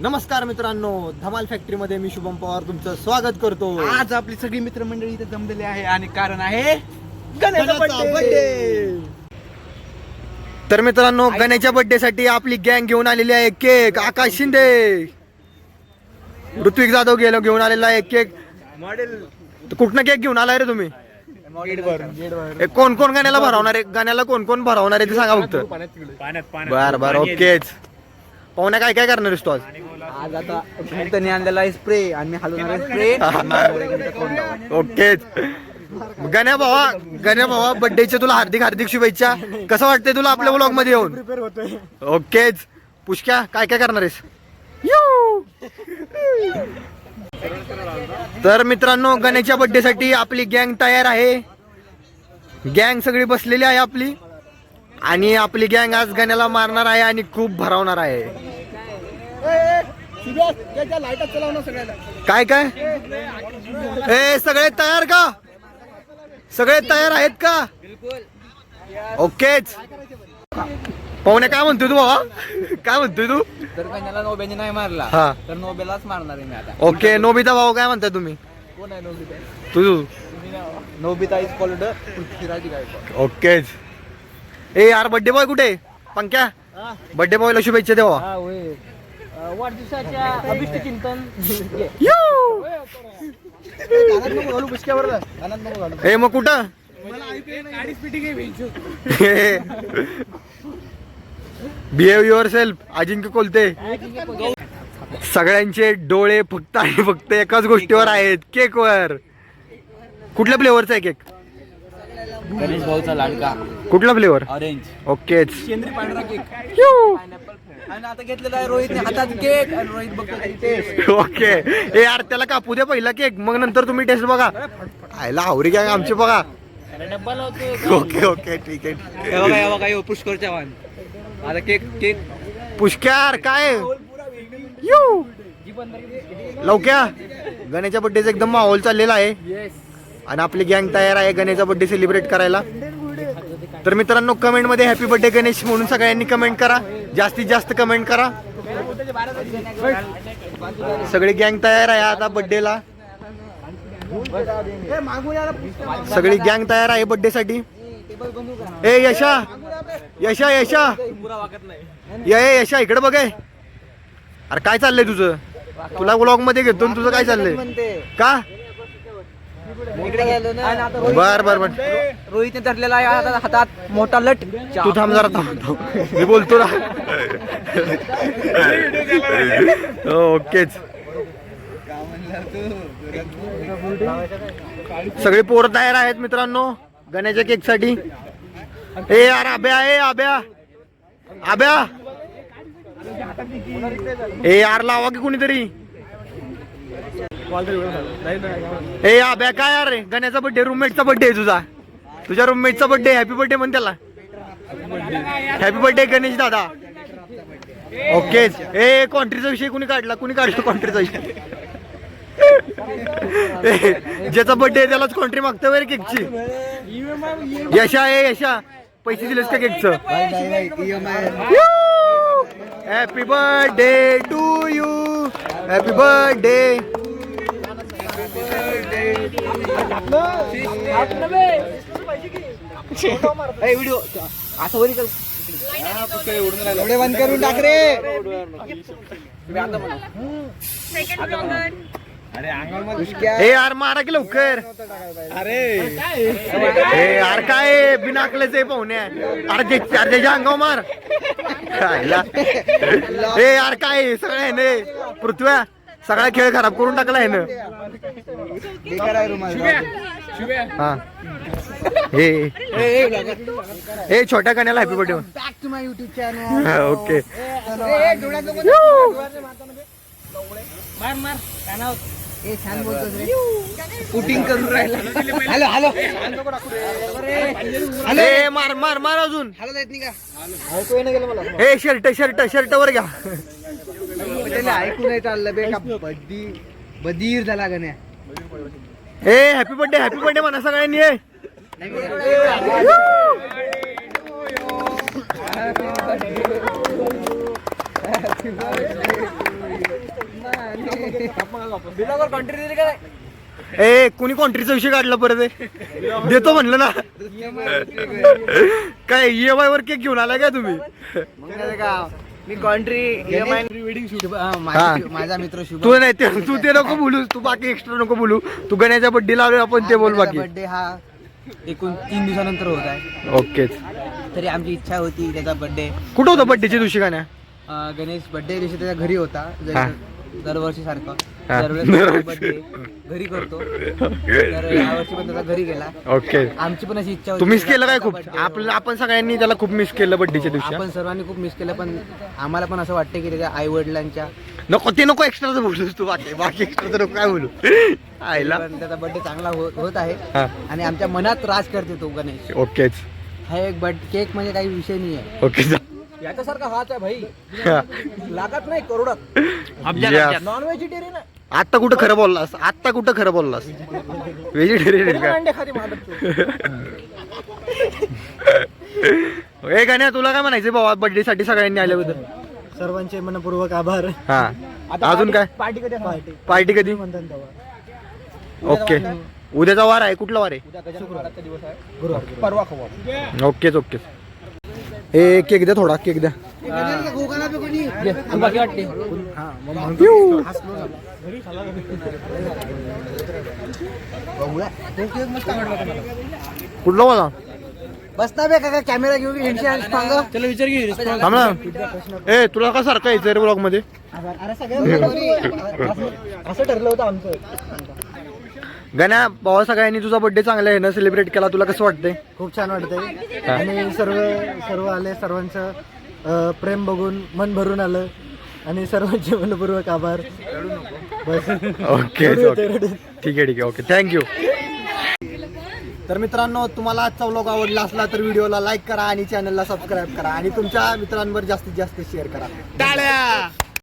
नमस्कार मित्रांनो धमाल फॅक्टरी मध्ये मी शुभम पवार तुमचं स्वागत करतो. आज आपली सगळी मित्रमंडळी इथे जमलेली आहे आणि कारण आहे birthday. तर मित्रांनो गण्याच्या बर्थडे साठी आपली गँग घेऊन आलेली आहे केक. आकाश शिंदे. ऋत्विक जाधव गेलो घेऊन आलेला आहे केक. मॉडेल कुठनं केक घेऊन आलाय रे तुम्ही? ए, कोण कोण गाण्याला भरवणार आहे? गाण्याला कोण कोण भरवणार आहे ते सांगा फक्त. पाण्यात. बर बर ओकेच. पाहुण्या काय काय करणार आहेस तू आज? आज आता आणलेला आहे स्प्रे आणि मी हलवणार स्प्रे ओकेच गण्या भावा गण्या भावा बर्थडेच्या तुला हार्दिक हार्दिक शुभेच्छा. कसं वाटतंय तुला आपल्या ब्लॉगमध्ये येऊन? ओकेच. पुष्क्या काय काय करणार आहेस? यू! तर मित्रांनो गण्याच्या बर्थडे साठी आपली गँग तयार आहे. गँग सगळी बसलेली आहे आपली. आणि आपली गँग आज गण्याला मारणार आहे आणि खूप भरवणार आहे. काय काय? ए सगळे तयार का? सगळे तयार आहेत का? ओकेच. पाहुणे काय म्हणतोय तू बाबा? काय म्हणतोय तू? जर कन्याला नोब्याने नाही मारला. हा. तर नोबेलाच मारणार आहे मी आता. ओके नोबिता भाऊ काय म्हणताय तुम्ही? कोण आहे Nobita? Tu Nobita is called Prithviraj Gaikwad. ओकेच. ए यार बर्थडे बॉय कुठे? पंक्या? बर्थडे बॉयला शुभेच्छा देवा. वाढदिवसाच्या अभिष्ट चिंतन. ए मग कुठं? Behave yourself Ajinkya Kolte. सगळ्यांचे डोळे फक्त आणि फक्त एकाच गोष्टीवर आहेत केकवर कुठल्या फ्लेवरचा आहे केक गणेश भाऊचा लाडका. कुठला फ्लेवर ऑरेंज ओकेच केक आणि आता घेतलेला आहे रोहितने हातात केक आणि रोहित बघतो टेस्ट ओके. ए यार त्याला कापू द्या पहिला केक मग नंतर तुम्ही टेस्ट बघा. आयला आवरी काय आमची बघा. ओके ओके ठीक आहे ठीक आहे. हे बघा हे बघा यो पुष्कर चव्हाण. आता केक केक पुष्क्यार काय? यू! लवक्या गणेशच्या बड्डेचा एकदम माहोल चाललेला आहे. आणि आपली गँग तयार आहे गणेशचा बड्डे सेलिब्रेट करायला. तर मित्रांनो कमेंटमध्ये हॅपी बर्थडे गणेश म्हणून सगळ्यांनी कमेंट करा. जास्तीत जास्त कमेंट करा. सगळी गँग तयार आहे आता बर्थडेला सगळी गँग तयार आहे बर्थडे साठी. ए यशा! यशा यशा! ये ये, यशा इकडे बघ अरे काय चाललंय तुझं? तुला ब्लॉगमध्ये घेतो तुझं काय चाललंय? का? बर बर बर. रोहितने धरलेला आहे हातात- हातात मोठा लट. तू थांब जरा थांब थांब. मी बोलतो ना. ओकेच. सगळे पोरं तयार आहेत मित्रांनो गण्याच्या केकसाठी ए यार आब्या ए आब्या. आब्या. ए यार लावा की कुणीतरी. ए या बॅ काय यार रे गण्याचा बर्थडे रूममेटचा बर्थडे आहे तुझा. तुझ्या रूममेटचा बर्थडे हॅपी बर्थडे म्हण त्याला. हॅपी बर्थडे गणेश दादा. ओके ए कॉन्ट्रीचा विषय कुणी काढला? कुणी काढला कॉन्ट्रीचा विषय? ज्याचा बर्थडे आहे त्यालाच कॉन्ट्री मागतो रे केकची यशा ए यशा. पैसे दिलेस का केकचं happy birthday to you happy birthday video असं वरी कर. एवढे बंद करून टाक रे. ए यार मारा की लवकर. अरे. ए यार काय बिनाकलेच आहे. पाहुण्या अरे अरे त्याच्या अंगावर मार. ए यार काय आहे? सगळं आहे ना पृथ्व्या सगळा खेळ खराब करून टाकला आहे ना हा हे. ए छोट्या कण्याला हॅपी बर्थडे ओके करून राहिला. हॅलो हॅलो ए मार मार मार अजून. हॅलो येत नाही का? ए शर्ट शर्ट शर्ट वर घ्या. त्याला ऐकू नाही चाललं बे का बदी बधीर झाला गण्या ए हॅपी बर्थडे हॅपी बर्थडे म्हणा सगळ्यांनी ए. कोणी कॉन्ट्रीचा विषय काढला परत हे? देतो म्हणलं ना. काय ई एम आय वर केक घेऊन आलाय काय तुम्ही? मग नाही का मी कॉन्ट्री वेडिंग शूट हा. माझा मित्र शुभ तू नाही ते तू ते नको बोलू तू बाकी एक्स्ट्रा नको बोलू. तू गण्याच्या बड्डे लावले आपण ते बोल बाकी. बर्थडे हा एकूण तीन दिवसानंतर होत आहे. ओकेच. तरी आमची इच्छा होती त्याचा बर्थडे कुठं होतं बड्डेच्या दिवशी गाण्या? गणेश बर्थडे दिवशी त्याच्या घरी होता. हा. दरवर्षी सारखं. दरवेळेस घरी करतो. तर यावर्षी पण त्याचा घरी गेला. ओके. आमची पण अशी इच्छा होती तू मिस केलं काय खूप? birthday आपलं आपण सगळ्यांनी त्याला खूप मिस केलं बड्डेच्या दिवशी हा? आपण सर्वांनी खूप मिस केलं पण आम्हाला पण असं वाटतं की त्याच्या आई वडिलांच्या नको ते नको एक्स्ट्राचं बोलूस तू बाकी बाकी एक्स्ट्रा तर काय बोलू? आईला. त्याचा बर्थडे चांगला हो- होत आहे. हा. आणि आमच्या मनात राज करते तो गणेश. ओकेच. हा एक बर्थ केक म्हणजे काही विषय नाही आहे ओके जा. याच्यासारखा हाच आहे भाई. हा. लागत नाही करोडात. Yes. नॉन व्हेजिटेरियन आहे. आत्ता कुठं खरं बोललास? आत्ता कुठं खरं बोललास? व्हेजिटेरियन काय अंडे खाते ए गाण्या तुला काय म्हणायचं बाबा बर्थडे साठी सगळ्यांनी आल्याबद्दल. सर्वांचे मनपूर्वक आभार. हा. अजून काय? पार्टी कधी पार्टी पार्टी कधी? ओके उद्याचा वार आहे. कुठला वार दिवस आहे. परवा खवा. आहे ओकेच ओकेच. ए केक द्या थोडा केक द्या कुठला वाला बस ना बे काका कॅमेरा घेऊन हेडशे सांग. चला विचार घे थांब ना. ए तुला का सारखं यायचं रे ब्लॉगमध्ये? अरे सगळं असं ठरलं होतं आमचं. गाण्या बाबा सगळ्यांनी तुझा बर्थडे चांगला आहे ना? सेलिब्रेट केला. तुला कसं वाटतंय? खूप छान वाटतंय. आणि सर्व सर्व आले सर्वांचं अं, प्रेम बघून मन भरून आलं. आणि सर्वांचे मनपूर्वक आभार. बस. Okay okay. ठीक आहे ठीक आहे. ओके थँक्यू तर मित्रांनो तुम्हाला आजचा व्लॉग आवडला असला तर व्हिडिओला लाईक करा आणि चॅनलला सबस्क्राईब करा. आणि तुमच्या मित्रांवर जास्तीत जास्त शेअर करा. टाळ्या!